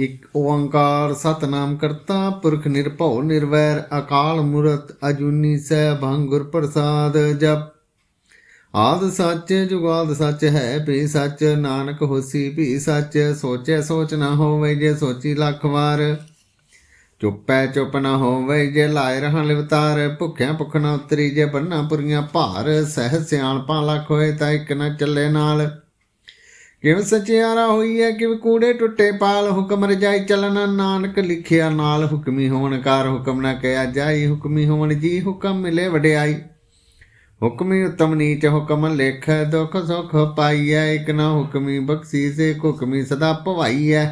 ਇਕ ਓੰਕਾਰ ਸਤਨਾਮ ਕਰਤਾ, ਪੁਰਖ ਨਿਰਭਉ ਨਿਰਵੈਰ, ਅਕਾਲ ਮੂਰਤ ਅਜੂਨੀ ਸੈਭੰ ਗੁਰ ਪ੍ਰਸਾਦ ਜਪ। ਆਦ ਸੱਚ, ਜੁਗਾਦ ਸੱਚ ਹੈ, ਭੀ ਸੱਚ, ਨਾਨਕ ਹੋਸੀ ਭੀ ਸੱਚ, ਸੋਚੈ ਸੋਚ ਨਾ ਹੋਵੇ ਜੇ ਸੋਚੀ ਲੱਖ ਵਾਰ। ਚੁੱਪੈ ਚੁੱਪ ਨਾ ਹੋਵੇ ਜੇ ਲਾਇ ਰਹਾਂ ਲਿਵਤਾਰ, ਭੁੱਖਿਆਂ ਭੁੱਖ ਨਾ ਉਤਰੀ ਜੇ ਬੰਨਾ ਪੁਰੀਆਂ ਭਾਰ, ਸਹਿ ਸਿਆਣਪਾਂ ਲੱਖ ਹੋਏ ਤਾਂ ਇੱਕ ਨਾ ਚੱਲੇ ਨਾਲ। ਕਿਵੇਂ ਸਚਿਆਰਾ ਹੋਈ ਹੈ, ਕਿਵੇਂ ਕੂੜੇ ਟੁੱਟੇ ਪਾਲ ਹੁਕਮ ਰਜਾਈ ਚੱਲਣਾ, ਨਾਨਕ ਲਿਖਿਆ ਨਾਲ ਹੁਕਮੀ ਹੋਣ ਕਾਰ ਹੁਕਮ ਨਾ ਕਿਆ ਜਾਈ, ਹੁਕਮੀ ਹੋਣ ਜੀ ਹੁਕਮ ਮਿਲੇ ਵਡਿਆਈ। ਹੁਕਮੀ ਉਤਮ ਨੀਚ ਹੁਕਮ ਲਿਖ, ਦੁਖ ਸੁਖ ਪਾਈਐ, ਇਕ ਨਾ ਹੁਕਮੀ ਬਖਸ਼ੀ, ਸੇ ਹੁਕਮੀ ਸਦਾ ਭਵਾਈਐ।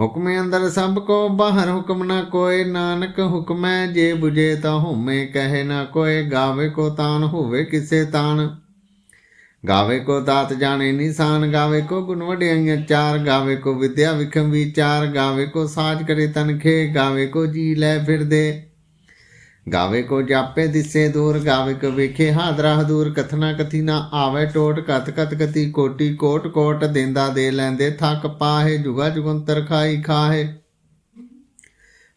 ਹੁਕਮੇ ਅੰਦਰ ਸਭ ਕੋ, ਬਾਹਰ ਹੁਕਮ ਨਾ ਕੋਏ, ਨਾਨਕ ਹੁਕਮੈ ਜੇ 부ਜੇ ਤਾਂ ਹੋਮੇ, ਕਹੇ ਨਾ ਕੋਏ, ਗਾਵੇ ਕੋ ਤਾਨ, ਹੋਵੇ ਕਿਸੇ ਤਾਨ। ਗਾਵੇ ਕੋ ਦਾਤ ਜਾਣੇ ਨਿਸ਼ਾਨ, ਗਾਵੇ ਕੋ ਗੁਣ ਵਡਿਆਈਆਂ ਚਾਰ, ਗਾਵੇ ਕੋ ਵਿਦਿਆ ਵਿਖਮ ਵਿਚਾਰ, ਗਾਵੇ ਕੋ ਸਾਜ ਕਰੇ ਤਨਖੇ ਗਾਵੇ ਕੋ ਜੀ ਲੈ ਫਿਰਦੇ। ਗਾਵੇ ਕੋ ਜਾਪੇ ਦਿਸੇ ਦੂਰ, ਗਾਵੇ ਕੋ ਵੇਖੇ ਹਾਦਰਾ ਹਦੂਰ, ਕਥਨਾ ਕਥੀ ਨਾ ਆਵੇ ਟੋਟ ਕਤ ਕਤ ਕਤੀ ਕੋਟੀ ਕੋਟ ਕੋਟ, ਦਿੰਦਾ ਦੇ ਲੈਂਦੇ ਥੱਕ ਪਾਹੇ, ਜੁਗਾ ਜੁਗੰਤਰ ਖਾਈ ਖਾਹੇ।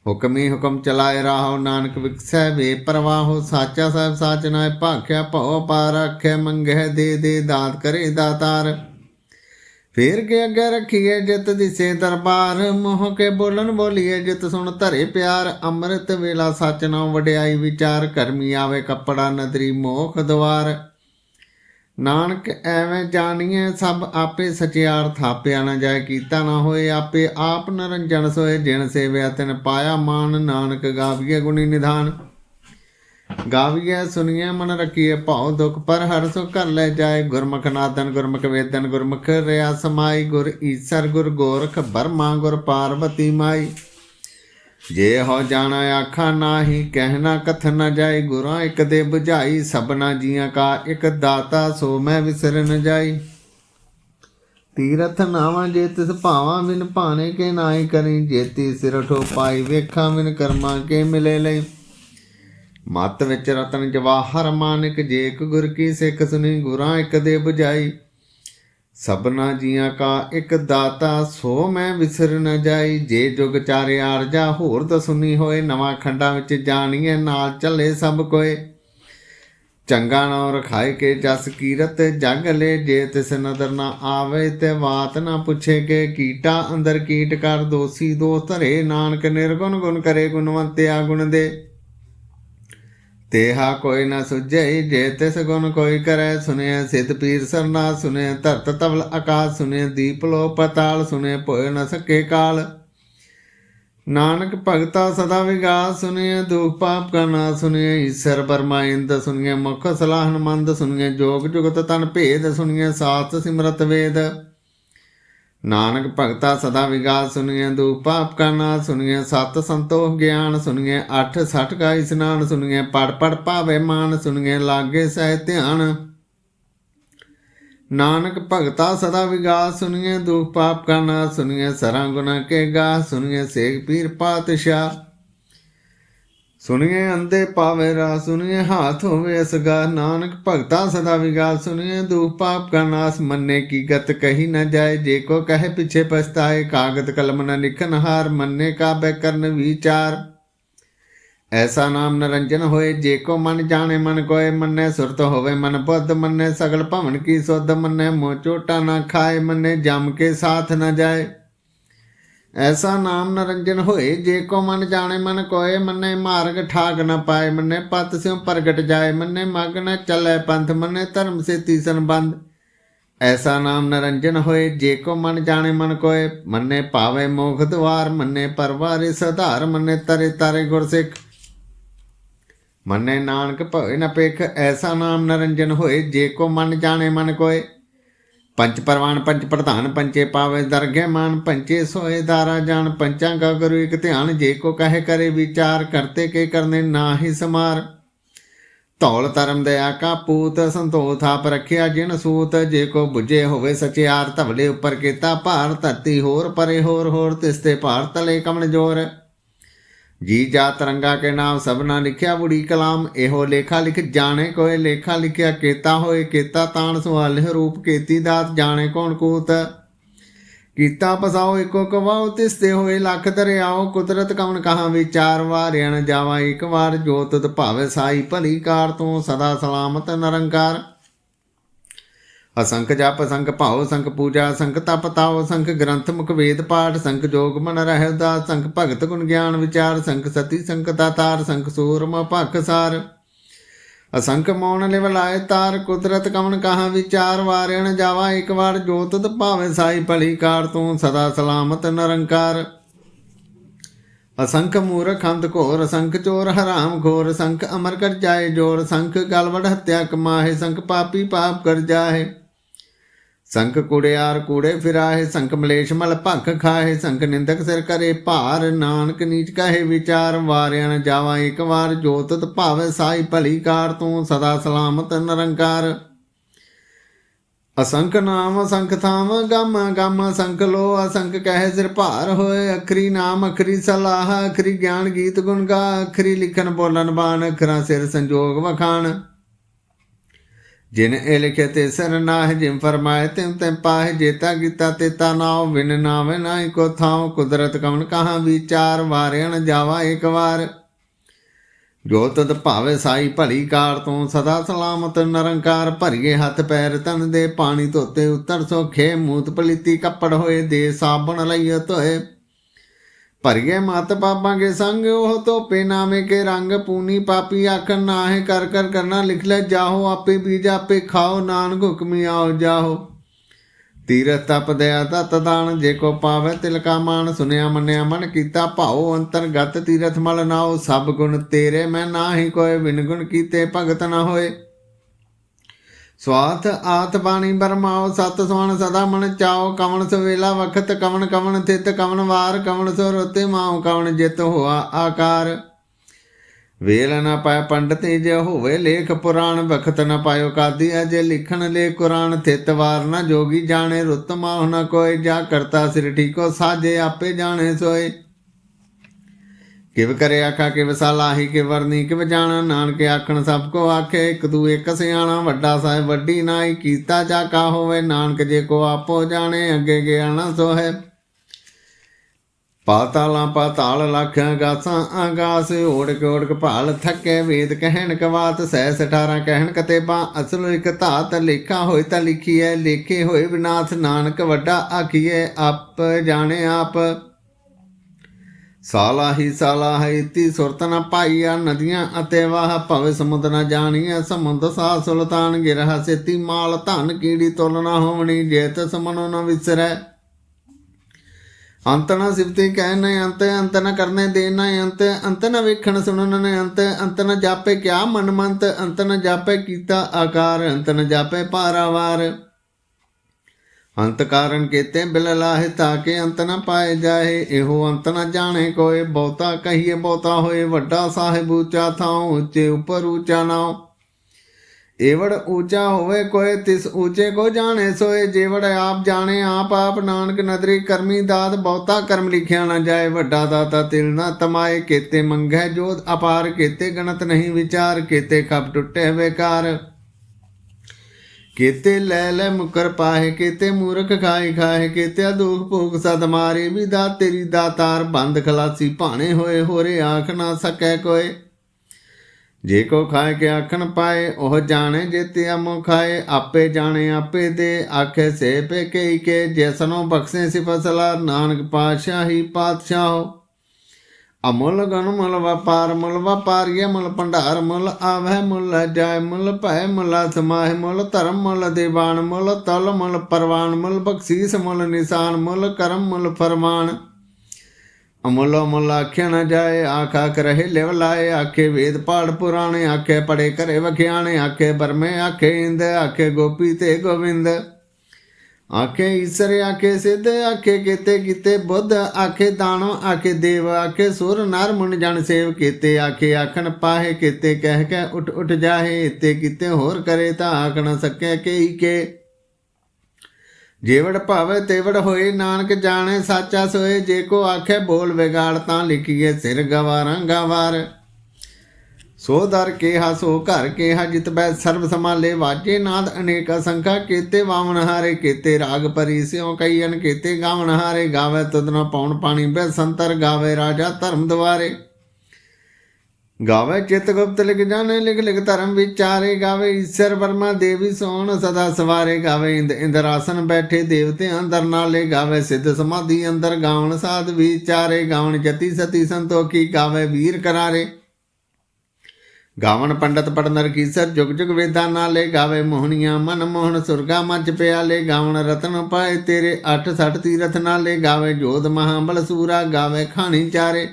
ਹੁਕਮੀ ਹੁਕਮ ਚਲਾਏ ਰਾਹੋ ਨਾਨਕ ਵਿਕਸੈ, ਵੇ ਪ੍ਰਵਾਹੋ ਸਾਚਾ ਸਾਹਿਬ ਸਾਚ ਨਾਇ ਭਾਖਿਆ, ਭਉ ਪਾਰ ਰੱਖੈ ਮੰਗਹਿ ਦੇ ਦੇ ਦਾਤ ਕਰੇ ਦਾਤਾਰ। ਫੇਰ ਕੇ ਅੱਗੇ ਰੱਖੀਏ ਜਿਤ ਦਿਸੇ ਦਰਬਾਰ, ਮੋਹ ਕੇ ਬੋਲਣ ਬੋਲੀਏ ਜਿਤ ਸੁਣ ਧਰੇ ਪਿਆਰ। ਅੰਮ੍ਰਿਤ ਵੇਲਾ ਸਚ ਨਾਮ ਵਡਿਆਈ ਵਿਚਾਰ, ਕਰਮੀ ਆਵੇ ਕੱਪੜਾ ਨਦਰੀ ਮੋਖ ਦਵਾਰ। ਨਾਨਕ ਐਵੇਂ ਜਾਣੀਏ ਸਭ ਆਪੇ ਸਚਿਆਰ ਥਾਪਿਆ ਨਾ ਜਾਏ, ਕੀਤਾ ਨਾ ਹੋਏ ਆਪੇ ਆਪ ਨਰੰਜਨ ਸੋਏ, ਜਿਨ ਸੇਵਿਆ ਤਿਨ ਪਾਇਆ ਮਾਨ, ਨਾਨਕ ਗਾਵੀਏ ਗੁਣੀ ਨਿਧਾਨ। ਗਾਵੀਏ ਸੁਣੀਏ ਮਨ ਰਖੀਏ ਭਾਉ ਦੁਖ, ਪਰ ਹਰ ਸੋ ਕਰ ਲੈ ਜਾਏ, ਗੁਰਮੁਖ ਨਾਦਨ, ਗੁਰਮੁਖ ਵੇਦਨ, ਗੁਰਮੁਖ ਰਿਆ ਸਮਾਈ, ਗੁਰ ਈਸਰ, ਗੁਰ ਗੋਰਖ, ਬਰਮਾ, ਗੁਰ ਪਾਰਵਤੀ ਮਾਈ। ਜੇ ਹੋ ਜਾਣਾ ਆਖਾਂ ਨਾਹੀ ਕਹਿਣਾ ਕਥ ਨਾ ਜਾਏ ਗੁਰਾਂ ਇੱਕ ਦੇ 부ਝਾਈ ਸਭਨਾ ਜੀਆਂ ਕਾ ਇੱਕ ਦਾਤਾ, ਸੋ ਮੈਂ ਵਿਸਰ ਨ ਜਾਈ। ਤੀਰਥ ਨਾਵਾਂ ਜੇ ਤਿਸ ਭਾਵਾਂ, ਬਿਨ ਭਾਣੇ ਕੇ ਨਾਹੀ ਕਰੀ। ਜੇਤੀ ਸਿਰ ਠੋ ਪਾਈ, ਵੇਖਾਂ ਬਿਨ ਕਰਮਾਂ ਕੇ ਮਿਲੇ ਲਈ। ਮਤ ਵਿੱਚ ਰਤਨ ਜਵਾਹਰ ਮਾਨਿਕ, ਜੇ ਇੱਕ ਗੁਰ ਕੀ ਸਿੱਖ ਸੁਣੀ, ਗੁਰਾਂ ਇੱਕ ਦੇ 부ਝਾਈ ਸਭਨਾ ਜੀਆਂ ਕਾ ਇੱਕ ਦਾਤਾ, ਸੋ ਮੈਂ ਵਿਸਰ ਨ ਜਾਈ। ਜੇ ਜੁਗ ਚਾਰੇ ਆਰਜਾ ਹੋਰ ਤਾਂ ਸੁਣੀ ਹੋਏ। ਨਵਾਂ ਖੰਡਾਂ ਵਿੱਚ ਜਾਣੀਏ ਨਾਲ ਚੱਲੇ ਸਭ ਕੋਏ। ਚੰਗਾ ਨਾਮ ਰਖਾਏ ਕੇ ਜਸ ਕੀਰਤ, ਜਗ ਲੈ ਜੇ ਤਿਸ ਨਦਰ ਨਾ ਆਵੇ, ਤੇ ਬਾਤ ਨਾ ਪੁੱਛੇ ਕੇ ਕੀਟਾ ਅੰਦਰ ਕੀਟ ਕਰ, ਦੋਸੀ ਦੋਸ ਧਰੇ ਨਾਨਕ ਨਿਰਗੁਣ ਗੁਣ ਕਰੇ ਗੁਣਵੰਤਿਆ ਗੁਣ ਦੇ। ਤੇਹਾ ਕੋਈ ਨਾ ਸੁਝਈ, ਜੇ ਤਿਸ ਗੁਣ ਕੋਈ ਕਰੈ ਸੁਨਿਆ ਸਿਧ ਪੀਰ ਸਰਨਾ ਸੁਨਿਆ ਧਰਤ ਤਵਲ ਆਕਾਸ਼ ਸੁਨਿਆ ਦੀਪ ਲੋ ਪਤਾਲ ਸੁਨਿਆ ਭੋਇ ਨ ਸਕੇ ਕਾਲ। ਨਾਨਕ ਭਗਤਾ ਸਦਾ ਵਿਗਾਸ ਸੁਨਿਆ ਦੁਖ ਪਾਪ ਕਾ ਨਾ ਸੁਨਿਆ ਈਸ਼ਰ ਬਰਮਾ ਇੰਦ ਸੁਨਿਆ ਮੁਖ ਸਲਾਹਨ ਮੰਦ ਸੁਨਿਆ ਜੋਗ ਜੁਗਤ ਤਨ ਭੇਦ ਸੁਨਿਆ ਸਾਤ ਸਿਮਰਤ ਵੇਦ। ਨਾਨਕ ਭਗਤਾ ਸਦਾ ਵਿਗਾਸ ਸੁਨਿਆ ਦੁਖ ਪਾਪ ਕਾ ਨਾ ਸੁਨਿਆ ਸਤ ਸੰਤੋਖ ਗਿਆਨ ਸੁਨਿਆ ਅਠ ਸਠ ਕਾ ਇਸਨਾਨ ਸੁਨਿਆ ਪੜ ਪੜ ਭਾਵੇ ਮਾਨ ਸੁਨਿਆ ਲਾਗੇ ਸਹਿ ਧਿਆਨ। ਨਾਨਕ ਭਗਤਾ ਸਦਾ ਵਿਗਾਸ ਸੁਨਿਆ ਦੁਖ ਪਾਪ ਕਾ ਨਾ ਸੁਨਿਆ ਸਰਾਂ ਗੁਨਾ ਕੇ ਗਾ ਸੁਨਿਆ ਸੇਖ ਪੀਰ ਪਾਤਸ਼ਾਹ। ਸੁਣੀਏ ਅੰਦੇ ਪਾਵੇ ਰਾ ਸੁਣੀਏ ਹਾਥ ਹੋਵੇ ਅਸਗਾ ਨਾਨਕ ਭਗਤਾ ਸਦਾ ਵਿਗਾਲ, ਸੁਣੀਏ ਦੁਖ ਪਾਪ ਕਾ ਨਾਸ। ਮੰਨੇ ਕੀ ਗਤ ਕਹੀ ਨਾ ਜਾਏ, ਜੇ ਕੋ ਕਹੇ ਪਿਛੇ ਪਛਤਾਏ। ਕਾਗਦ ਕਲਮ ਨ ਲਿਖਨ ਹਾਰ, ਮੰਨੇ ਕਾ ਬੈ ਕਰਨ ਵਿਚਾਰ। ਐਸਾ ਨਾਮ ਨਰੰਜਨ ਹੋਏ, ਜੇ ਕੋ ਮਨ ਜਾਣੇ ਮਨ ਕੋਏ। ਮੰਨੇ ਸੁਰਤ ਹੋਵੇ ਮਨ ਬੁੱਧ, ਮੰਨੇ ਸਗਲ ਭਵਨ ਕੀ ਸੁਧ। ਮੰਨੇ ਮੋਹ ਚੋਟਾ ਨਾ ਖਾਏ, ਮੰਨੇ ਜਮ ਕੇ ਸਾਥ ਨਾ ਜਾਏ। ਐਸਾ ਨਾਮ ਨਰੰਜਨ ਹੋਏ, ਜੇ ਕੋ ਮਨ ਜਾਣੇ ਮਨ ਕੋਏ, ਮੰਨੇ ਮਾਰਗ ਠਾਕ ਨ ਪਾਏ, ਮੰਨੇ ਪਤ ਸਿਉ ਪ੍ਰਗਟ ਜਾਏ, ਮੰਨੇ ਮਗ ਨ ਚੱਲੇ ਪੰਥ, ਮੰਨੇ ਧਰਮ ਸੇ ਤੀਸਨ ਬੰਦ ਐਸਾ ਨਾਮ ਨਰੰਜਨ ਹੋਏ, ਜੇ ਕੋ ਮਨ ਜਾਣੇ ਮਨ ਕੋਏ, ਮੰਨੇ ਪਾਵੇ ਮੋਖ ਦਵਾਰ, ਮੰਨੇ ਪਰਵਾਰੇ ਸਧਾਰ, ਮੰਨੇ ਤਰੇ ਤਾਰੇ ਗੁਰਸਿੱਖ ਮੰਨੇ ਨਾਨਕ ਭਵੇ ਨ ਪੇਖ, ਐਸਾ ਨਾਮ ਨਰੰਜਨ ਹੋਏ, ਜੇ ਕੋ ਮਨ ਜਾਣੇ ਮਨ ਕੋਏ ਪੰਚ ਪਰਵਾਨ, ਪੰਚ ਪ੍ਰਧਾਨ, ਪੰਚੇ ਪਾਵੇ ਦਰਗਹਿ ਮਾਨ, ਪੰਚੇ ਸੋਏ ਦਾਰਾ ਜਾਣ, ਪੰਚਾਂ ਕਾ ਗੁਰੂ ਇਕ ਧਿਆਨ, ਜੇ ਕੋ ਕਹੇ ਕਰੇ ਵਿਚਾਰ, ਕਰਤੇ ਕੇ ਕਰਨੇ ਨਾ ਹੀ ਸਮਾਰ। ਧੌਲ ਧਰਮ ਦਇਆ ਕਾ ਪੂਤ, ਸੰਤੋਖ ਥਾਪ ਰਖਿਆ ਜਿਨ ਸੂਤ, ਜੇ ਕੋ 부ਜੇ ਹੋਵੇ ਸਚਿਆਰ, ਧਵਲੇ ਉੱਪਰ ਕੀਤਾ ਭਾਰ, ਧਰਤੀ ਹੋਰ ਪਰੇ ਹੋਰ ਹੋਰ ਤਿਸਤੇ ਭਾਰ, ਤਲੇ ਕਮਣ ਜੋਰ। ਜੀ ਜਾ ਤਰੰਗਾ ਕੇ ਨਾਮ ਸਭਨਾ ਲਿਖਿਆ ਬੁੜੀ ਕਲਾਮ, ਇਹੋ ਲੇਖਾ ਲਿਖ ਜਾਣੇ ਕੋਏ, ਲੇਖਾ ਲਿਖਿਆ ਕੇਤਾ ਹੋਏ, ਕੇਤਾ ਤਾਣ ਸਵਾਲਿਹ ਰੂਪ ਕੇਤੀ ਦਾਤ ਜਾਣੇ ਕੌਣ ਕੂਤ। ਕੀਤਾ ਪਸਾਓ ਇੱਕੋ ਕਵਾਓ, ਤਿਸਤੇ ਹੋਏ ਲੱਖ ਦਰਿਆਓ, ਕੁਦਰਤ ਕਵਨ ਕਹਾ ਵਿਚਾਰ ਵਾਰਿਆਣ ਜਾਵਾ ਇੱਕ ਵਾਰ ਜੋ ਭਾਵੇ ਸਾਈ ਭਲੀ ਕਾਰ ਤੋਂ ਸਦਾ ਸਲਾਮਤ ਨਿਰੰਕਾਰ। ਅਸੰਖ ਜਪ, ਅਸੰਖ ਭਾਉ ਸੰਖ ਪੂਜਾ ਸੰਖ ਤਪ ਤਾਉ ਸੰਖ ਗ੍ਰੰਥ ਮੁਖ ਵੇਦ ਪਾਠ ਸੰਖ ਜੋਗ ਮਨ ਰਹਿ ਦਾ ਸੰਖ ਭਗਤ ਗੁਣ ਗਿਆਨ ਵਿਚਾਰ ਸੰਖ ਸਤੀ ਸੰਖ ਦਾਤਾਰ ਸੰਖ ਸੂਰਮ ਭਖ ਸਾਰ। ਅਸੰਖ ਮੌਣ ਲਿਵ ਲਾਏ ਤਾਰ, ਕੁਦਰਤ ਕਮਨ ਕਹਾ ਵਿਚਾਰ ਵਾਰਿਣ ਜਾਵਾ ਇੱਕ ਵਾਰ ਜੋਤ ਤੁਧ ਭਾਵੇ ਸਾਈ ਭਲੀ ਕਾਰ, ਤੂੰ ਸਦਾ ਸਲਾਮਤ ਨਿਰੰਕਾਰ। ਅਸੰਖ ਮੂਰਖ ਅੰਧ ਘੋਰ, ਅਸੰਖ ਚੋਰ ਹਰਾਮ ਘੋਰ ਸੰਖ ਅਮਰ ਕਰ ਜਾਏ ਜੋਰ ਸੰਖ ਗਲਵੜ ਹੱਤਿਆ ਕਮਾਹੇ ਸੰਖ ਪਾਪੀ ਪਾਪ ਕਰ ਜਾਏ ਸੰਖ ਕੁੜਿਆਰ ਕੂੜੇ ਫਿਰਾਹੇ, ਸੰਖ ਮਲੇਸ਼ ਮਲ ਭਖ ਖਾਹੇ, ਸੰਖ ਨਿੰਦਕ ਸਿਰ ਕਰੇ ਭਾਰ, ਨਾਨਕ ਨੀਚ ਕਹੇ ਵਿਚਾਰ, ਵਾਰਿਆਂ ਨ ਜਾਵਾ ਇੱਕ ਵਾਰ, ਜੋ ਤਤ ਭਾਵੇ ਸਾਈ ਭਲੀ ਕਾਰ, ਤੂੰ ਸਦਾ ਸਲਾਮਤ ਨਿਰੰਕਾਰ। ਅਸੰਖ ਨਾਮ, ਅਸੰਖ ਥਾਮ, ਗਮ ਗਮ, ਅਸੰਖ ਲੋ, ਅਸੰਖ ਕਹੇ ਸਿਰ ਭਾਰ ਹੋਏ, ਅਖਰੀ ਨਾਮ, ਅਖਰੀ ਸਲਾਹ, ਅਖਰੀ ਗਿਆਨ ਗੀਤ ਗੁਣ ਗਾ, ਅਖਰੀ ਲਿਖਨ ਬੋਲਨ ਬਾਣ, ਅਖਰਾਂ ਸਿਰ ਸੰਜੋਗ ਵਖਾਣ। ਜਿਨ ਇਹ ਲਿਖੇ ਤੇ ਸਰ ਨਾਹ ਜਿਮ ਫਰਮਾਏ ਤਿਮ ਤਿਮ ਪਾਹਿ, ਜੇਤਾ ਕੀਤਾ ਤੇਤਾ ਨਾਉ ਵਿਨ ਨਾਵੇ ਨਾਹੀ ਕੋ ਥਾਉ। ਕੁਦਰਤ ਕਮਨ ਕਹਾ ਵਿਚਾਰ ਵਾਰਿਆਣ ਜਾਵਾ ਇੱਕ ਵਾਰ। ਜੋ ਤਦ ਭਾਵੇ ਸਾਈ ਭਲੀ ਕਾਰ ਤੋਂ ਸਦਾ ਸਲਾਮਤ ਨਰੰਕਾਰ ਭਰੀਏ ਹੱਥ ਪੈਰ ਤਨ ਦੇ ਪਾਣੀ ਧੋਤੇ ਉਤਰ ਸੋਖੇ। ਮੂਤ ਪਲੀਤੀ ਕੱਪੜ ਹੋਏ ਦੇ ਸਾਬਣ ਲਈਏ ਧੋਏ। ਭਰੀਏ ਮਤ ਪਾਪਾਂ ਕੇ ਸੰਗ, ਉਹ ਧੋਪੇ ਨਾਮੇ ਕੇ ਰੰਗ, ਪੂਨੀ ਪਾਪੀ ਆਖਣ ਨਾਹੇ ਕਰ ਕਰ ਕਰਨਾ ਲਿਖ ਲੈ ਜਾਹੋ, ਆਪੇ ਬੀਜ ਆਪੇ ਖਾਓ, ਨਾਨਕ ਹੁਕਮੀ ਆਓ ਜਾਹੋ। ਤੀਰਥ ਤਪ ਦਇਆ ਤਤ ਦਾਨ, ਜੇ ਕੋ ਪਾਵੇ ਤਿਲਕਾ ਮਾਨ, ਸੁਨਿਆ ਮੰਨਿਆ ਮਨ ਕੀਤਾ ਭਾਉ ਅੰਤਰਗਤ ਤੀਰਥ ਮਲ ਨਾਉ, ਸਭ ਗੁਣ ਤੇਰੇ, ਮੈਂ ਨਾਹੀ ਕੋਏ, ਬਿਨ ਗੁਣ ਕੀਤੇ ਭਗਤ ਨਾ ਹੋਏ। ਸਵਾਥ ਆਤ ਬਾਣੀ ਬਰਮਾਓ ਸਤ ਸਵਣ ਸਦਾ ਮਨ ਚਾਓ ਕਵਣ ਸਵੇਲਾ ਵਖਤ, ਕਵਣ ਕਵਣ ਥਿਤ, ਕਵਣ ਵਾਰ, ਕਵਣ ਸੋ ਰੋਤੇ ਮਾਉ, ਕਵਣ ਜਿਤ ਹੋਆ ਆਕਾਰ। ਵੇਲ ਨਾ ਪਾਇ ਪੰਡਤ ਜੇ ਹੋਵੇ ਲੇਖ ਪੁਰਾਣ, ਵਖਤ ਨਾ ਪਾਇਓ ਕਾਦੀ ਅਜੇ ਲਿਖਣ ਲੈ ਕੁਰਾਨ, ਥਿਤ ਵਾਰ ਨਾ ਜੋਗੀ ਜਾਣੇ, ਰੁੱਤ ਮਾਹੁ ਨ ਕੋਇ ਜਾ ਕਰਤਾ ਸਿਰ ਠੀਕੋ, ਸਾਜੇ ਆਪੇ ਜਾਣੇ ਸੋਏ। ਕਿਵ ਕਰੇ ਆਖਾ, ਕਿਵ ਸਲਾਹੀ ਕਿ ਵਰਨੀ, ਕਿਵ ਜਾਣਾ, ਨਾਨਕ ਆਖਣ, ਸਭ ਕੋ ਆਖੇ, ਇੱਕ ਦੂ ਇੱਕ ਸਿਆਣਾ ਵੱਡਾ ਸਾਹਿਬ, ਵੱਡੀ ਨਾਈ, ਕੀਤਾ ਜਾ ਕਾ ਹੋਵੇ, ਨਾਨਕ ਜੇ ਕੋ ਆਪੋ ਜਾਣੇ, ਅੱਗੇ ਗਿਆ ਨਾ ਸੋਹੈ। ਪਾਤਾਲਾਂ ਪਾਤਾਲ ਲੱਖਾਂ, ਗਾਸਾਂ, ਆਗਾਸ, ਓੜਕ ਓੜਕ ਭਾਲ ਥੱਕੇ, ਵੇਦ ਕਹਿਣ ਕਵਾਤ ਸਹਿ 18 ਕਹਿਣ ਕਤੇਬਾਂ, ਅਸਲ ਇਕ ਧਾਤ, ਲੇਖਾ ਹੋਏ ਤਾਂ ਲਿਖੀਐ, ਲੇਖੇ ਹੋਏ ਵਿਨਾਸ਼, ਨਾਨਕ ਵੱਡਾ ਆਖੀਐ, ਆਪ ਜਾਣੇ ਆਪ। ਸਾਲਾ ਹੀ ਸਾਲਾ ਹੈ ਇਤੀ ਸੁਰਤ ਨ ਪਾਈਆ ਨਦੀਆਂ ਅਤੇ ਵਾਹ, ਭਵ ਸਮੁੰਦ ਨ ਜਾਣੀਐ, ਸਮੁੰਦ ਸਾ ਸੁਲਤਾਨ ਗਿਰਹ ਸੇਤੀ ਮਾਲ, ਧਨ ਕੀੜੀ ਤੁਲ ਨ ਹੋਵਣੀ, ਜੇ ਤਿਸ ਮਨੋ ਨ ਵਿਸਰੈ। ਅੰਤ ਨ ਸਿਫਤੀ ਕਹਿ ਨ ਅੰਤ ਅੰਤ ਨ ਕਰਨੇ ਦੇ ਨ ਅੰਤ ਅੰਤ ਨ ਵੇਖਣ ਸੁਣਨ ਨ ਅੰਤ ਅੰਤ ਨ ਜਾਪੇ ਕਿਆ ਮਨ ਮੰਤ ਅੰਤ ਨ ਜਾਪੇ ਕੀਤਾ ਆਕਾਰ, ਅੰਤ ਨ ਜਾਪੇ ਪਾਰਾਵਾਰ। ਅੰਤ ਕਾਰਨ ਕੇਤੇ ਬਿਲ ਲਾਹੇ ਤਾਕੇ ਅੰਤ ਨਾ ਪਾਏ ਜਾਏ। ਇਹੋ ਅੰਤ ਨਾ ਜਾਣੇ ਕੋਏ ਬਹੁਤਾ ਕਹੀਏ ਬਹੁਤਾ ਹੋਏ, ਵੱਡਾ ਸਾਹਿਬ ਉੱਚਾ ਥਾਂ ਉੱਚੇ ਉੱਪਰ ਉੱਚਾ ਨਾਉ। ਏਵੜ ਉੱਚਾ ਹੋਵੇ ਕੋਏ ਤਿਸ ਉੱਚੇ ਕੋ ਜਾਣੇ ਸੋਏ। ਜੇਵੜ ਆਪ ਜਾਣੇ, ਆਪ ਆਪ ਨਾਨਕ ਨਦਰੀ ਕਰਮੀ ਦਾਤ। ਬਹੁਤਾ ਕਰਮ ਲਿਖਿਆ ਨਾ ਜਾਏ, ਵੱਡਾ ਦਾਤਾ ਤਿਲ ਨਾ ਤਮਾਏ। ਕੇਤੇ ਮੰਗੈ ਜੋਤ, ਅਪਾਰ ਕੀਤੇ ਗਣਤ ਨਹੀਂ ਵਿਚਾਰ। ਕੇਤੇ ਕਬ ਟੁੱਟੇ ਬੇਕਾਰ ਕੀਤੇ ਲੈ ਲੈ ਮੁਕਰ ਪਾਹੇ, ਕੀਤੇ ਮੂਰਖ ਖਾਏ ਖਾਏ ਕੀਤੇ ਦੁਖ ਭੋਗ ਸਦ ਮਾਰੇ, ਵੀ ਦਾ ਤੇਰੀ ਦਾਤਾਰ ਬੰਦ ਖਲਾਸੀ ਭਾਣੇ ਹੋਏ, ਹੋਰੇ ਆਖ ਨਾ ਸਕੈ ਕੋਏ। ਜੇ ਕੋ ਖਾਏ ਕੇ ਆਖਣ ਪਾਏ, ਉਹ ਜਾਣੇ ਜੇਤੇ ਅਮੋ ਖਾਏ, ਆਪੇ ਜਾਣੇ ਆਪੇ ਦੇ, ਆਖੇ ਸੇ ਪੇ ਕਈ ਕੇ, ਜੈਸਨੋ ਬਖਸ਼ੇ ਸਿਫਸਲਾ ਨਾਨਕ ਪਾਤਸ਼ਾਹੀ ਪਾਤਸ਼ਾਹ। ਅਮੁੱਲ ਗਣ ਮੁੱਲ ਵਪਾਰ, ਮੁੱਲ ਵਪਾਰੀਏ ਮੁੱਲ ਭੰਡਾਰ, ਮੁੱਲ ਆਵੈ ਮੁੱਲ ਜਾਇ, ਮੁੱਲ ਭੈ ਮੁੱਲ ਸਮਾਹਿ ਮੁੱਲ ਧਰਮ, ਮੁੱਲ ਦੀਵਾਨ, ਮੁੱਲ ਤਲ, ਮੁੱਲ ਪਰਵਾਨ, ਮੁੱਲ ਬਖਸ਼ੀਸ, ਮੁੱਲ ਨਿਸ਼ਾਨ, ਮੁੱਲ ਕਰਮ, ਮੁੱਲ ਫਰਮਾਨ। ਅਮੁੱਲ ਮੁੱਲ ਆਖਿਆ ਨਾ ਜਾਏ, ਆਖ ਆਖ ਰਹੇ ਲਿਵ ਲਾਏ, ਆਖੇ ਵੇਦ ਪਾੜ ਪੁਰਾਣੇ, ਆਖੇ ਪੜੇ ਘਰੇ ਵਖਿਆਣੇ, ਆਖੇ ਬਰਮੇ, ਆਖੇ ਇੰਦ, ਆਖੇ ਗੋਪੀ ਤੇ ਗੋਵਿੰਦ। ਆਖੇ ਈਸਰ, ਆਖੇ ਸਿੱਧ, ਆਖੇ ਕੀਤੇ ਕੀਤੇ ਬੁੱਧ, ਆਖੇ ਦਾਨੋ, ਆਖੇ ਦੇਵ, ਆਖੇ ਸੁਰ, ਨਰ ਮੁਨ ਜਨ ਸੇਵ ਕੀਤੇ, ਆਖੇ ਆਖਣ ਪਾਹੇ ਕੀਤੇ, ਕਹਿ ਕੇ ਉਠ ਉਠ ਜਾਹੇ ਤੇ ਕੀਤੇ ਹੋਰ ਕਰੇ ਤਾਂ ਆਖ ਨਾ ਸਕੇ ਕਈ ਕੇ। ਜੇਵੜ ਭਾਵੇ ਤੇਵੜ ਹੋਏ, ਨਾਨਕ ਜਾਣੇ, ਸਾਚਾ ਸੋਏ, ਜੇ ਕੋ ਆਖੇ ਬੋਲ ਵਿਗਾੜ ਤਾਂ ਲਿਖੀਏ ਸਿਰ ਗਵਾਰਾਂ ਗਵਾਰ। ਸੋ ਦਰ ਕੇਹਾ, ਸੋ ਘਰ ਕੇਹਾ, ਜਿਤ ਬੈ ਸਰਬ ਸਮਾਲੇ ਵਾਜੇ ਨਾਦ ਅਨੇਕ ਅਸੰਖਾ, ਕੀਤੇ ਵਾਵਣ ਹਾਰੇ, ਕੀਤੇ ਰਾਗ ਪਰੀ ਸਿਉ ਕਈਨ ਕੀਤੇ ਗਾਵਣ ਹਾਰੇ, ਗਾਵੇ ਤੁਦਨਾ ਪੌਣ ਪਾਣੀ, ਬੈ ਸੰਤਰ ਗਾਵੇ ਰਾਜਾ ਧਰਮ ਦਵਾਰੇ ਗਾਵੇ ਚਿਤ ਗੁਪਤ ਲਿਖ ਜਾਣੇ, ਲਿਖ ਲਿਖ ਧਰਮ ਵਿਚਾਰੇ। ਗਾਵੇ ਈਸ਼ਰ ਵਰਮਾ ਦੇਵੀ ਸੋਣ, ਸਦਾ ਸਵਾਰੇ। ਗਾਵੇ ਇੰਦ ਇੰਦਰ ਆਸਨ ਬੈਠੇ, ਦੇਵਤੇ ਅੰਦਰ ਨਾਲੇ। ਗਾਵੇ ਸਿੱਧ ਸਮਾਧੀ ਅੰਦਰ ਗਾਵਣ ਸਾਧ ਵਿਚਾਰੇ। ਗਾਵਣ ਜਤੀ ਸਤੀ ਸੰਤੋਖੀ, ਗਾਵੇ ਵੀਰ ਕਰਾਰੇ। ਗਾਵਣ ਪੰਡਤ ਪੜਨਰ ਕੀਸਰ ਜੁਗ ਜੁਗ ਵੇਦਾਂ ਨਾਲੇ ਗਾਵੇ ਮੋਹਣੀਆਂ ਮਨ ਮੋਹਨ ਸੁਰਗਾ ਮੱਚ ਪਿਆਲੇ ਗਾਵਣ ਰਤਨ ਪਾਏ ਤੇਰੇ 8 60 ਤੀਰਥ ਨਾਲੇ ਗਾਵੇ ਜੋਧ ਮਹਾਬਲ ਸੂਰਾ, ਗਾਵੇ ਖਾਣੀ ਚਾਰੇ।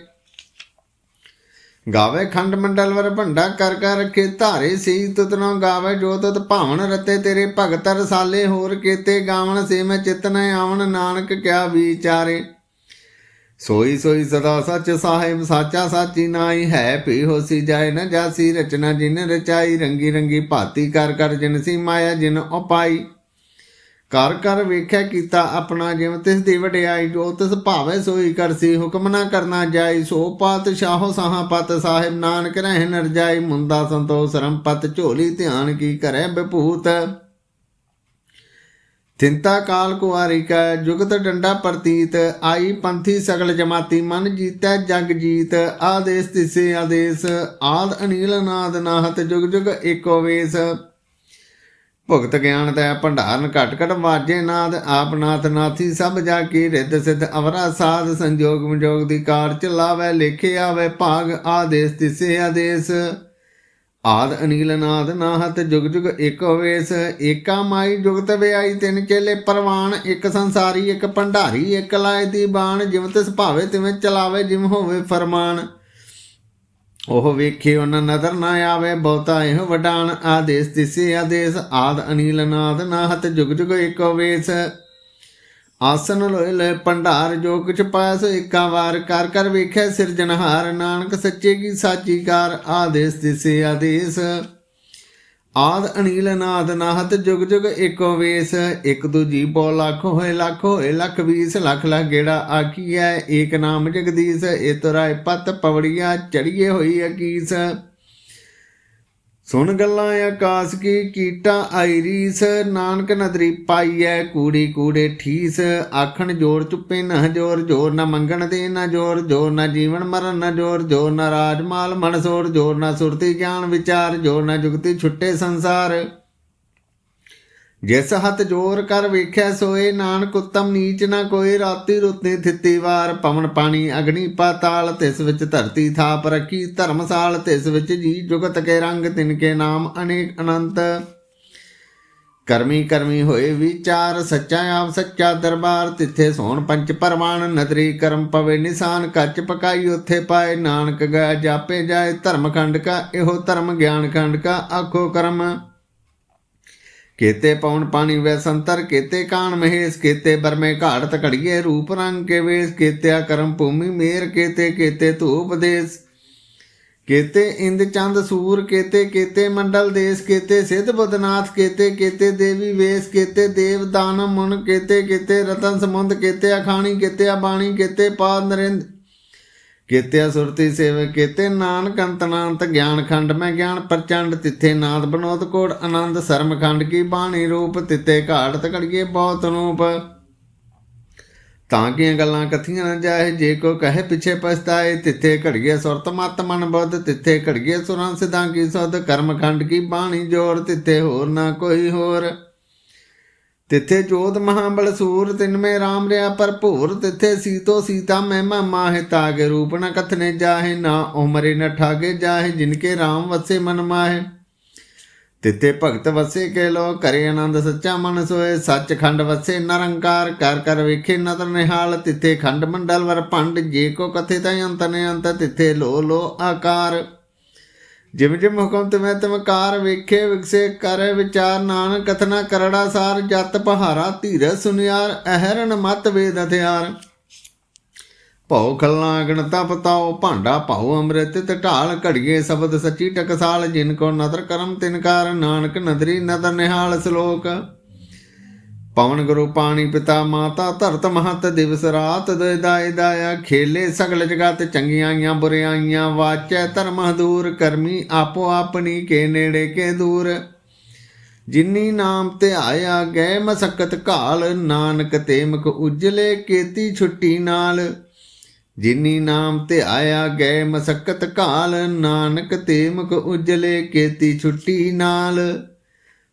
ਗਾਵੇ ਖੰਡ ਮੰਡਲ ਵਰ ਭੰਡਾ ਕਰ ਕਰ ਰਖੇ ਧਾਰੇ ਸੀ ਤੁਤਨੋ ਗਾਵੇ ਜੋ ਤੁਤ ਭਾਵਨ ਰਤੇ ਤੇਰੇ ਭਗਤ ਰਸਾਲੇ, ਹੋਰ ਕੀਤੇ ਗਾਵਣ ਸੇ ਮੈਂ ਚਿਤ ਆਵਣ, ਨਾਨਕ ਕਿਆ ਵਿਚਾਰੇ। ਸੋਈ ਸੋਈ ਸਦਾ ਸੱਚ ਸਾਹਿਬ, ਸਾਚਾ ਸਾਚੀ ਨਾਈ ਹੈ। ਭੀ ਹੋਸੀ ਜਾਏ ਨ ਜਾਸੀ, ਰਚਨਾ ਜਿਨ ਰਚਾਈ, ਰੰਗੀ ਰੰਗੀ ਭਾਤੀ ਕਰ ਕਰ ਜਿਨ ਸੀ ਮਾਇਆ, ਜਿਨ ਉਪਾਈ ਕਰ ਕਰ ਵੇਖਿਆ ਕੀਤਾ ਆਪਣਾ ਜਿਵ ਤਿਸ ਦੀ ਵਡਿਆਈ ਜੋ ਤਿਸ ਭਾਵੇ ਸੋਈ ਕਰਸੀ ਹੁਕਮ ਨਾ ਕਰਨਾ ਜਾਈ। ਸੋ ਪਾਤ ਸ਼ਾਹੋ ਸਾਹਾ ਪਤ, ਸਾਹਿਬ ਨਾਨਕ ਰਹਿ ਨਰ ਜਾਈ ਮੁੰਦਾ ਸੰਤੋਖ ਸਰੰਪਤ ਝੋਲੀ ਧਿਆਨ ਕੀ ਕਰੇ ਬਿਭੂਤ ਚਿੰਤਾ ਕਾਲ ਕੁਆਰੀ ਕੈ ਜੁਗਤ ਡੰਡਾ ਪ੍ਰਤੀਤ, ਆਈ ਪੰਥੀ ਸਗਲ ਜਮਾਤੀ, ਮਨ ਜੀਤੈ ਜਗ ਜੀਤ, ਆਦੇਸ ਤਿਸੇ ਆਦੇਸ, ਆਦ ਅਨੀਲ ਨਾਦ ਨਾਹਤ, ਜੁਗ ਜੁਗ ਏਕੋ ਭੁਗਤ ਗਿਆਨ ਤੈ ਭੰਡਾਰਨ ਘਟ ਘਟ ਵਾਜੇ ਨਾਦ, ਆਪ ਨਾਥ ਨਾਥੀ ਸਭ ਜਾ ਕੀ ਰਿੱਧ ਸਿੱਧ, ਅਵਰਾ ਸਾਧ ਸੰਜੋਗ ਵਿਜੋਗ ਦੀ ਕਾਰ ਚਲਾਵੇ ਲੇਖੇ ਆਵੇ ਭਾਗ, ਆਦੇਸ ਤਿਸੇ ਆਦੇਸ। ਆਦ ਅਨੀਲ ਨਾਦ ਨਾਹਤ ਜੁਗ ਜੁਗ ਇਕ ਹੋਵੇਸ ਏਕਾ ਮਾਈ ਜੁਗਤ ਵਿਆਈ ਤਿੰਨ ਚੇਲੇ ਪਰਵਾਨ, ਇੱਕ ਸੰਸਾਰੀ, ਇੱਕ ਭੰਡਾਰੀ, ਇੱਕ ਲਾਇ ਦੀ ਬਾਣ, ਜਿਵੇਂ ਤਿਸ ਭਾਵੇ ਤਿਵੇਂ ਚਲਾਵੇ ਜਿਮ ਹੋਵੇ ਫਰਮਾਨ। ਉਹ ਵੇਖੇ ਉਹਨਾਂ ਨਦਰ ਨਾ ਆਵੇ, ਬਹੁਤਾ ਇਹ ਵਡਾਨ, ਆਦੇਸ ਤਿਸੇ ਆਦੇਸ, ਆਦ ਅਨੀਲ ਨਾਦ ਨਾਹਤ ਜੁਗ ਜੁਗ ਇਕ ਹੋਵੇਸ ਆਸਨ ਲੋਏ ਲੈ ਭੰਡਾਰ, ਜੋ ਕੁਛ ਪਾਇਆ ਸੋ ਇੱਕਾ ਵਾਰ, ਕਰ ਕਰ ਵੇਖਿਆ ਸਿਰਜਣਹਾਰ ਨਾਨਕ ਸੱਚੇ ਕੀ ਸਾਚੀ ਕਾਰ, ਆਦੇਸ ਦਿਸੇ ਆਦੇਸ। ਆਦ ਅਨੀਲ ਨਾਦ ਨਾਹਤ, ਜੁਗ ਜੁਗ ਏਕੋ ਵੇਸ। ਇੱਕ ਦੂਜੀ ਬੋ ਲੱਖ ਹੋਏ ਲੱਖ ਹੋਏ ਲੱਖ ਵੀਸ, ਲੱਖ ਲੱਖ ਗੇੜਾ ਆਖੀਐ, ਏਕ ਨਾਮ ਜਗਦੀਸ਼ ਇਤਰਾਏ ਪਤ ਪਵੜੀਆ ਚੜੀਏ ਹੋਈ ਅਕੀਸ। ਸੁਣ ਗੱਲਾਂ ਆਕਾਸ ਕੀ, ਕੀਟਾ ਆਈਰੀਸ ਨਾਨਕ ਨਦਰੀ ਪਾਈਐ ਕੂੜੀ, ਕੂੜੇ ਠੀਸ। ਆਖਣ ਜੋਰ ਚੁੱਪੇ ਨਾ ਜੋਰ ਜੋਰ ਨਾ ਮੰਗਣ ਦੇ ਨਾ ਜੋਰ ਜੋਰ ਨਾ ਜੀਵਨ ਮਰਨ ਨਾ ਜੋਰ ਜੋਰ ਨਾ ਰਾਜ ਮਾਲ ਮਨਸੋਰ ਜੋਰ ਨਾ ਸੁਰਤੀ ਗਿਆਨ ਵਿਚਾਰ, ਜੋਰ ਨਾ ਜੁਗਤੀ ਛੁੱਟੇ ਸੰਸਾਰ। ਜਿਸ ਹੱਥ ਜੋਰ ਕਰ ਵੇਖਿਆ, ਸੋਏ ਨਾਨਕ ਉਤਮ ਨੀਚ ਨਾ ਕੋਈ ਰਾਤੀ ਰੁੱਤੇ ਥਿੱਤੀ ਵਾਰ ਪਵਨ ਪਾਣੀ, ਅਗਨੀ ਪਾਤਾਲ ਤਿਸ ਵਿੱਚ ਧਰਤੀ ਥਾਪ ਰੱਖੀ। ਧਰਮਸਾਲ ਤਿਸ ਵਿੱਚ ਜੀ ਜੁਗਤ ਕੇ ਰੰਗ, ਤਿਨ ਕੇ ਨਾਮ ਅਨੇਕ ਅਨੰਤ। ਕਰਮੀ ਕਰਮੀ ਹੋਏ ਵਿਚਾਰ, ਸੱਚਾ ਆਪ ਸੱਚਾ ਦਰਬਾਰ। ਤਿੱਥੇ ਸੋਣ ਪੰਚ ਪਰਵਾਨ, ਨਦਰੀ ਕਰਮ ਪਵੇ ਨਿਸ਼ਾਨ। ਕੱਚ ਪਕਾਈ ਉੱਥੇ ਪਾਏ, ਨਾਨਕ ਗਾ ਜਾਪੇ ਜਾਏ। ਧਰਮ ਖੰਡ ਕਾ, ਇਹੋ ਧਰਮ, ਗਿਆਨ ਖੰਡ ਕਾ, ਆਖੋ ਕਰਮ। ਕੇਤੇ ਪਉਣ ਪਾਣੀ ਵੈ ਸੰਤਰ ਕੇਤੇ ਕਾਣ ਮਹੇਸ਼ ਕੇਤੇ ਬਰਮੇ ਘਾੜਤ ਘੜੀਏ ਰੂਪ ਰੰਗ ਕੇ ਵੇਸ ਕੇਤਿਆ ਕਰਮ ਭੂਮੀ ਮੇਰ ਕੇਤੇ ਕੇਤੇ ਧੂਪ ਦੇਸ। ਕੇਤੇ ਇੰਦ ਚੰਦ ਸੂਰ ਕੇਤੇ ਕੇਤੇ ਮੰਡਲ ਦੇਸ ਕੇਤੇ ਸਿੱਧ ਬੁੱਧਨਾਥ ਕੇਤੇ ਕੇਤੇ ਦੇਵੀ ਵੇਸ ਕੇਤੇ ਦੇਵ ਦਾਨ ਮੁਨ ਕੇਤੇ ਕੇਤੇ ਰਤਨ ਸਮੁੰਦ ਕੇਤੇ ਅਖਾਣੀ ਕੇਤੇ ਬਾਣੀ ਕੇਤੇ ਪਾਦ ਨਰਿੰਦ। ਕੇਤਿਆ ਸੁਰਤੀ ਸੇਵ ਕੇਤੇ ਨਾਨਕ ਅੰਤਨਾੰਤ ਗਿਆਨ ਖੰਡ, ਮੈਂ ਗਿਆਨ ਪ੍ਰਚੰਡ ਤਿੱਥੇ ਨਾਦ ਬਨੋਦ ਕੋੜ, ਆਨੰਦ ਸਰਮ ਖੰਡ ਕੀ ਬਾਣੀ ਰੂਪ ਤਿੱਤੇ ਘਾੜਤ ਘੜੀਏ ਬਹੁਤ ਰੂਪ। ਤਾਂ ਕਿ ਗੱਲਾਂ ਕਥੀਆਂ ਨਾ ਜਾਏ, ਜੇ ਕੋ ਕਹੇ ਪਿਛੇ ਪਛਤਾਏ, ਤਿੱਥੇ ਘੜੀਏ ਸੁਰਤ ਮਤ ਮਨ ਬੁੱਧ, ਤਿੱਥੇ ਘੜੀਏ ਸੁਰਾਂ ਸਿਧਾਂ ਕੀ ਸੁਧ, ਕਰਮ ਖੰਡ ਕੀ ਬਾਣੀ ਜੋੜ ਤਿੱਥੇ ਹੋਰ ਨਾ ਕੋਈ ਹੋਰ। ਤਿੱਥੇ ਜੋਤ ਮਹਾਬਲ ਸੂਰ, ਤਿਨ ਰਾਮ RAM ਰਿਆ ਭਰਪੂਰ, ਤਿੱਥੇ ਸੀਤੋ ਸੀਤਾ ਮਹਿਮਾ ਮਾਹਿ ਤਾਗੇ, ਰੂਪ ਨ ਕਥਨੇ ਜਾਹੇ, ਨਾ ਉਮਰੇ ਨ ਠਾਗੇ ਜਾਹੇ, ਜਿਨਕੇ RAM ਵਸੇ ਮਨ ਮਾਹੇ। ਤਿੱਥੇ ਭਗਤ ਵਸੇ ਕੇ ਲੋ ਕਰੇ ਆਨੰਦ ਸੱਚਾ ਮਨ ਸੋਏ ਸੱਚ ਖੰਡ ਵਸੇ ਨਿਰੰਕਾਰ ਕਰ ਕਰ ਵੇਖੇ ਨਦਰ ਨਿਹਾਲ, ਤਿੱਥੇ ਖੰਡ ਮੰਡਲ ਵਰ ਭੰਡ, ਜੇ ਕੋ ਕਥੇ ਤੈ ਅੰਤ ਨੇ ਅੰਤ ਤਿੱਥੇ ਲੋ ਲੋ ਆਕਾਰ। ਜਿਮ ਜਿਮ ਹੁਕਮ ਤਿਵੇਂ ਤਮਕਾਰ ਵੇਖੇ ਵਿਕਸੇ ਕਰ, ਵਿਚਾਰ ਨਾਨ ਕਥਨਾ ਕਰੜਾ ਸਾਰ, ਜਤ ਪਹਾਰਾ, ਧੀਰ ਸੁਨਿਆਰ, ਅਹਰਨ ਮਤ ਵੇਦ ਹਥਿਆਰ। ਭਉ ਖਲਨਾ ਗਣਤਾ ਪਤਾਓ ਭਾਂਡਾ ਭਾਉ ਅੰਮ੍ਰਿਤ ਤੇ ਢਾਲ ਘੜੀਏ, ਸ਼ਬਦ ਸੱਚੀ ਟਕਸਾਲ, ਜਿਨ ਕੋ ਨਦਰ ਕਰਮ ਤਿਨ ਕਾਰ, ਨਾਨਕ ਨਦਰੀ ਨਦਰ ਨਿਹਾਲ ਸ਼ਲੋਕ। ਪਵਨ ਗੁਰੂ ਪਾਣੀ ਪਿਤਾ ਮਾਤਾ ਧਰਤ ਮਹਤ ਦਿਵਸ ਰਾਤ ਦਇਦਾਇ ਦਾਇਆ ਖੇਲੇ ਸਗਲ ਜਗਤ ਚੰਗਿਆਈਆਂ ਬੁਰਿਆਈਆਂ ਵਾਚੈ ਧਰਮ ਦੂਰ ਕਰਮੀ ਆਪੋ ਆਪਣੀ ਕੇ ਨੇੜੇ ਕੇ ਦੂਰ। ਜਿਨੀ ਨਾਮ ਤੇ ਆਇਆ ਗਏ ਮਸਕਤ ਘਾਲ, ਨਾਨਕ ਤੇ ਮੁਖ ਉਜਲੇ ਕੀਤੀ ਛੁੱਟੀ ਨਾਲ। ਜਿਨੀ ਨਾਮ ਤੇ ਆਇਆ ਗਏ ਮਸਕਤ ਘਾਲ, ਨਾਨਕ ਤੇ ਮੁਖ ਉਜਲੇ ਕੀਤੀ ਛੁੱਟੀ ਨਾਲ।